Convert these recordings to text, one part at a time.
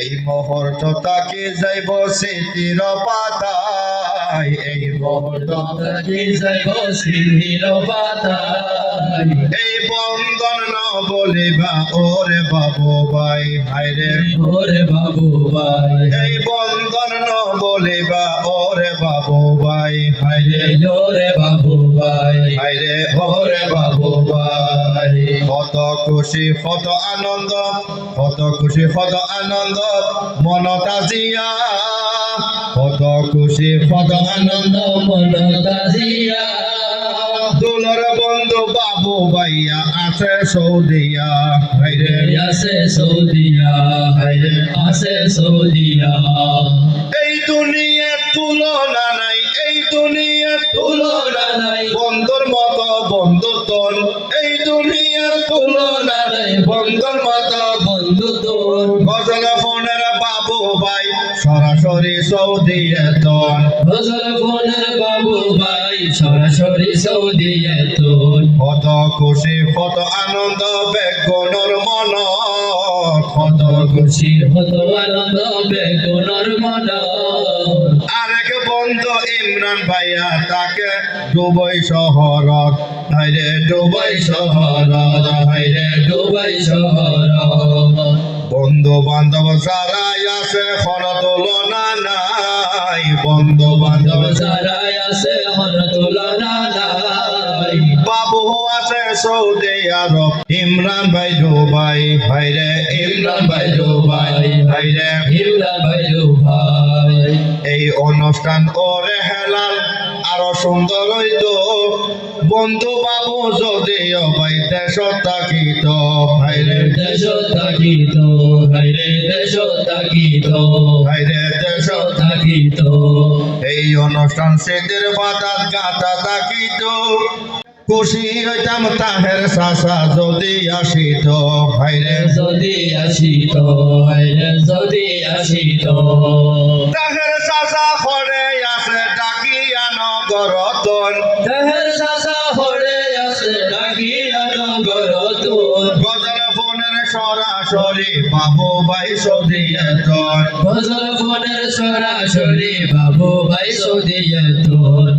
এই মুহূর্তটাকে যাইব স্মৃতির পাতায়। এই মুহূর্তটাকে যাইব সিহির পাতায়। এই বন্ধন ন বলিবা ওরে বাবু ভাই ভাইরে ওরে বাবু ভাই। এই বন্ধন ন বলিবা ওরে বাবু ভাই ভাইরে ওরে বাবু ভাই। ভাইরে ওরে বাবু ভাই। কত খুশি কত আনন্দ কত খুশি কত আনন্দ মনতা জিয়া কত খুশি কত আনন্দ মন তাজিয়া। দুলর বন্ধু বাবু ভাইয়া আছে সৌদিয়া। ভাইরে আছে সৌদিয়া হাইরে আছে সৌদিয়া। এই দুনিয়া তুলনা নাই এই দুনিয়া তুলনা তুলনা নাই বন্ধুর মতো বন্ধুতন এই দুনিয়ার তুলনা নাই বন্ধুর মতো বন্ধু তোর গজল ফোনের বাবু ভাই সরাসরি সৌদি ফোনের বাবু ভাই সরাসরি সৌদিয়া তোর। কত খুশি কত আনন্দ বেগুনর মন কত খুশি আনন্দ বেগুনর মন আরেক বন্ধু ইমরান ভাইয়া তাকে দুবই শহরত। হাইরে দুবই শহরত হাইরে দুবাই শহর বন্ধু বান্ধব যারা আছে, কোন তুলনা নাই। বন্ধু বান্ধব সারাই আছে হন তুলনা নাই। বাবু আছে সৌদি আরব, ইমরান ভাই দুবাই। হাইরে ইমরান ভাই দুবাই। হাইরে ইমরান ভাই এই অনুষ্ঠান ওরে হেলাল। আরও সুন্দর হইতো। বন্ধু বাবু যদি ভাই দেশ থাকিত হাইরে দেশ থাকিত হাইরে দেশ থাকিত হাইরে দেশ থাকিত। এই অনুষ্ঠান সেদের পাতাত গাতা থাকিত। খুশি হইতাম তাহের শাসা যদি আসিত হাইরে যদি আসিত হাইরে যদি আসিত। তাহের শাসা খরে আছে ডাকিয়া নগরতন দেহের সাসা হরে আছে ডাকিয়া নগর তোর গজল ফোনের সরাসরি বাবু ভাই সদিয়তন ফজল ফোনের সরাসরি বাবু ভাই সদিয়া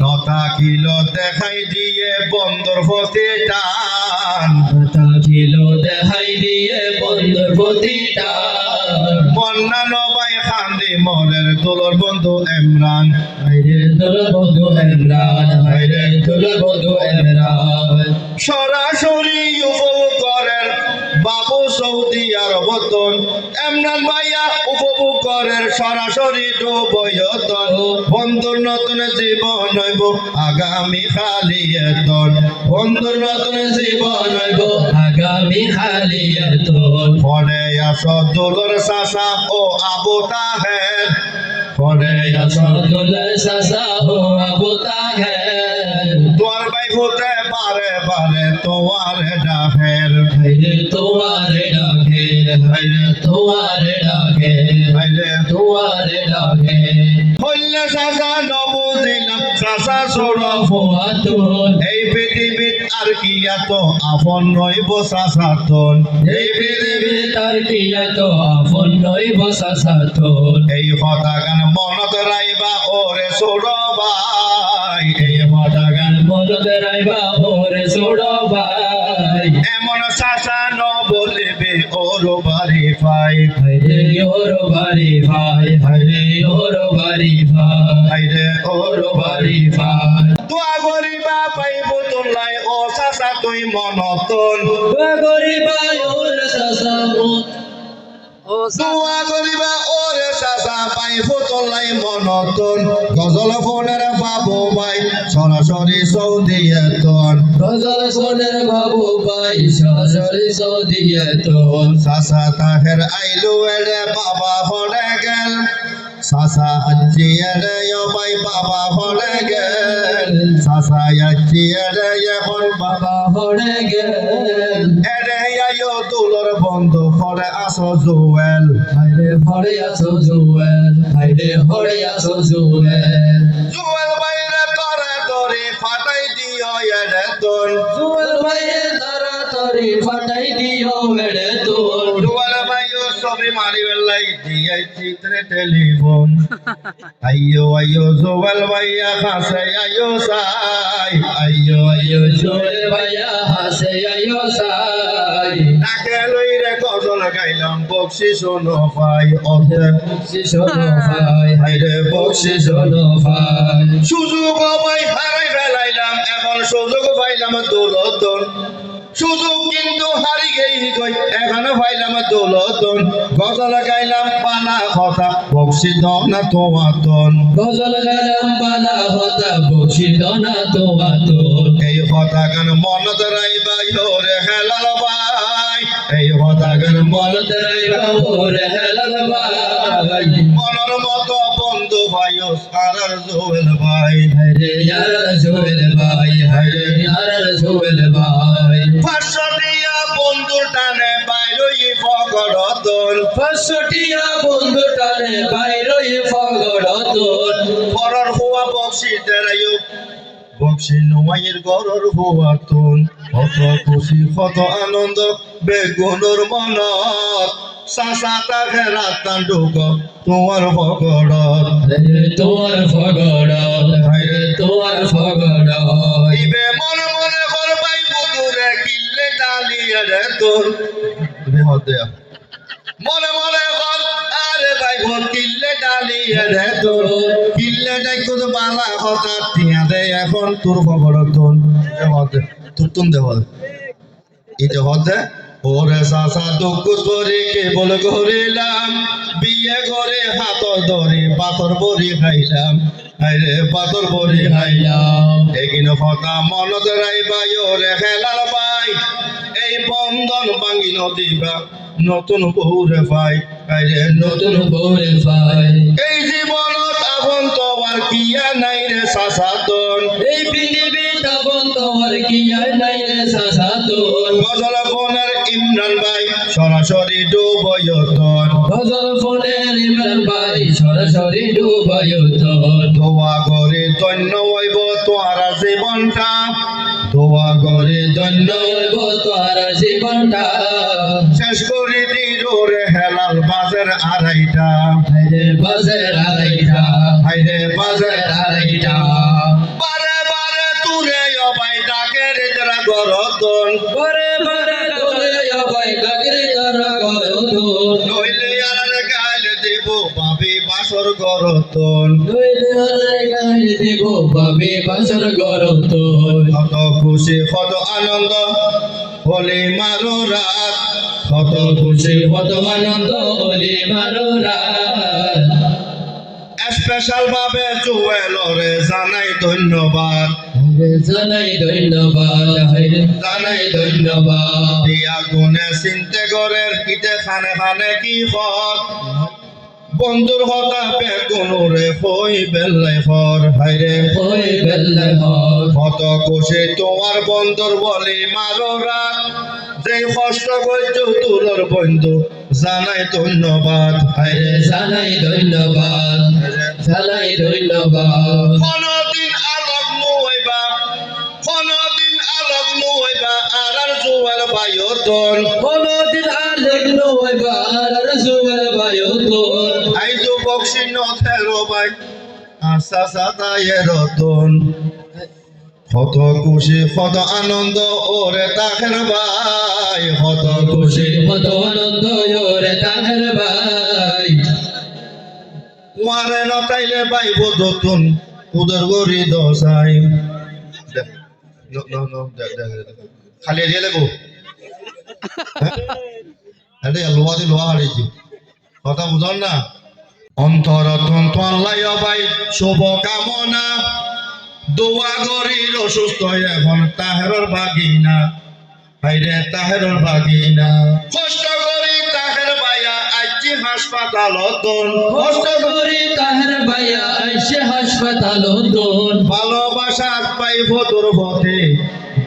নতা কিলো দেখাই দিয়ে বন্দর ফতে টান কথা ছিল দেখাই দিয়ে বন্ধুর প্রতিটা বন্যা নবাই খান্দি মলের তোলর বন্ধু ইমরান হাইরে তোর বন্ধু এমরান হাইরে তোর বন্ধু এমরান সরাসরি উপভোগ করেন বাবু সৌদি আরবতন ইমরান ভাইয়া উপভোগ করেন সরাসরি ডুবয়তন বন্ধুর নতুন জীবন হইব আগামী খালিয়তন বন্ধুর নতুন জীবন হইব আগামী হালিয়া তোর পরে আস দুলর শাসা ও আবু তাহের। পরে আস সদুলের সাসা হো আবু তাহের তোর ভাই হতে পারে পারে তোমার ডাহের হাইরে তোমার ডাকে হাইরে তোমারে ডাকে হাইরে তোমারে ডাকে হইলে শাসা শাসা সরব ফোয়াতুন এই পৃথিবীত আর কি এত আপন নইব শাসাতন এই পৃথিবী তার কি এত আপন নই বসা সাথন এই কথা গান মনত রাইবা ওরে সরবাই এই কথা গান মনতে রাইবা ওরে ছোড়ো ভাই এমন শাসা ন বলিবে ওর বাড়ি পাই হাইরে ওর বাড়ি ভাই হাইরে ওর বাড়ি ভাই। হাইরে ওর মনতন গরিবা ওর ও দোয়া করিবা ওরে শাসা পাইব তোলাই মনতন গজল ফোনের বাবু ভাই সরাসরি সৌদি এতন গজল বাবু ভাই সরাসরি সৌদিয়ে তোর শাসা তাহের আইলু এরে বাবা ফলে গেল। আচ্ছি এরে ও বাবা ফলে গেল। আচ্ছি এরে এখন বাবা হরে গেল। এরে আয়ো তুলর বন্ধু ফলে আসো জুয়েল। হাইরে হরে আসো জুয়েল হাইরে হরে আসো জুয়েল। জুয়েল বাইরে তরে তরে ফাটাই দিও এরে তোর জুয়েল ভাইয়ের তাড়াতাড়ি ফাটাই দিও মেরে মারি বেলাই দিয়াই চিত্রে টেলিফোন। আইয়ো আইয়ো জোয়াল ভাইয়া খাসে আইয়ো সাই। আইয়ো আইয়ো আয়ো ভাইয়া হাসে আয়ো সাই। তাকে লই রে গজল গাইলাম বকশি শোনো ভাই অর্ধে বকশি শোনো ভাই হাইরে বকশি বকশি শোনো ভাই। সুযোগ ভাই হারাই ফেলাইলাম এখন সুযোগ পাইলাম দৌলতন সুযোগ কিন্তু হারি গেই কই এখনও পাইলাম দৌলতন গজল গাইলাম কথা গজল দনা এই কথা গান মনত রাইবা হেলাল ভাই। এই কথা গান মনত রাইবা হেলাল ভাই। মনের মতো বন্ধু ভাই ও সারার জোয়েল ভাই। হরে ইয়ার জোয়েল ভাই হরে ইয়ার জোয়েল ভাই। বাইরই হুয়া বক্সি বক্সি নোমাইয়ের গরর হুয়া তুন। কত খুশি কত আনন্দ বেগুনুর মনত। সাসা তাকে রাতান ঢুক তোমার ফগরত ফগড় হরে তোর ফগড় ইবে মনে মনে কর পাই বুতুরে কিল্লে ডালিয়ে রে তোর মনে ডালিয়ে রে তোর। কিল্লে ডাই কত বালা কথা, টিয়া দে এখন তোর খবর তোর। তোর তুন দে বল ইতে হতে ওরে সাসা দুঃখ করে কেবল করিলাম বিয়ে করে হাত ধরে পাথর বড়ি খাইলাম। আরে পাথর বড়ি খাইলাম। এগিন কথা মনত রাইবা ওরে খেলার পাই এই বন্ধন ভাঙি নদীবা নতুন বউরে পাই আরে নতুন বউরে ভাই এই জীবনত আপন তোমার কিয়া নাই রে সাসা তোর এই পৃথিবী তখন তোমার কি আর নাই রে সাসা তোর গজল ফোনের ইমরান ভাই সরাসরি ডুবয়তন গজল ফোনের ইমরান ভাই সরাসরি ডুবায় তোর দোয়া করে ধন্য হইব তোয়ারা জীবনটা। দোয়া করে ধন্য হইব তোর জীবনটা। আড়াইটা হাইরে বাজার বাজার আড়াইটা বারে বারে তুরে অবাই ডাকে রে গরতন তারা গরো নইলে আর গাইলে দেব পাবি বাসর গরতন নইলে আরে দেব কত খুশি কত আনন্দ হলে মারো রাত। কত খুশি কত আনন্দ হলি মারো রাত। স্পেশাল ভাবে জুয়েলরে জানাই ধন্যবাদ। জানাই ধন্যবাদ জানাই ধন্যবাদ। দিয়া গুনে চিন্তে গরের কিতে খানে খানে কি হত বন্ধুর হতা বেগুনুরে হই বেল্লাই হর হাইরে ওই বেল্লা হক কত খুশি তোমার বন্ধুর বলি মারো রাত। যে কষ্ট করছ তুলোর বন্ধু জানাই ধন্যবাদ হায়রে জানাই ধন্যবাদ জানাই ধন্যবাদ। কোনদিন আলোক নইবা কোনদিন আলোক নইবা আর আর জুয়েল বায়তন কোনদিন আর দেখল হইবা আর সুগর বায়ু তোর। আইজো বক্সি নথেরো বাই আশা সাতায়ে রতন কত খুশি কত আনন্দ, ওরে তাহের ভাই। কত খুশি কত আনন্দ, ওরে তাহের ভাই। মারে নতাইলে বাইব দতুন উদর গরি দশাই। খালি দিয়ে লেবো। এটা লোহা দিয়ে লোহা হারিয়েছি। কথা বুঝল না। অন্তর তন্ত্র লাই শুভ কামনা। দোয়া গরির অসুস্থ এখন তাহেরর বাগিনা। হাইরে তাহেরর বাগিনা। কষ্ট করি তাহের ভাইয়া আইছি হাসপাতালত কষ্ট করি তাহের ভাইয়া আইছে হাসপাতাল ভালোবাসা পাইব তোর পথে।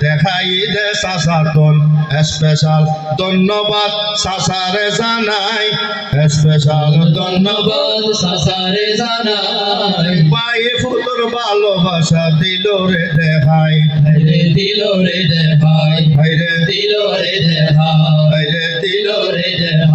দেখাই দে সাসাতন স্পেশাল ধন্যবাদ সাসারে জানাই। স্পেশাল ধন্যবাদ সাসারে জানাই। পাই ফুটোর ভালোবাসা দিল রে দেখাই দিল রে দেখাই দিল রে দেখাই দিল রে দেখাই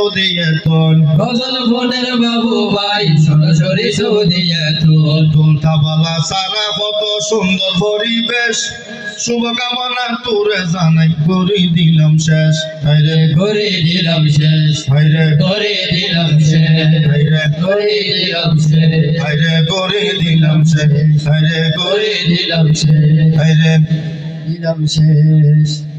সৌদি এতন গজল ফোনের বাবু ভাই সরাসরি সৌদি তুলতাবালা সারা কত সুন্দর পরিবেশ। শুভকামনা তোরে জানাই করে দিলাম শেষ। হাইরে করে দিলাম শেষ। হাইরে করে দিলাম শেষ। হাইরে করে দিলাম শেষ। হাইরে করে দিলাম শেষ। হাইরে করে করে দিলাম শেষ। হাইরে দিলাম শেষ।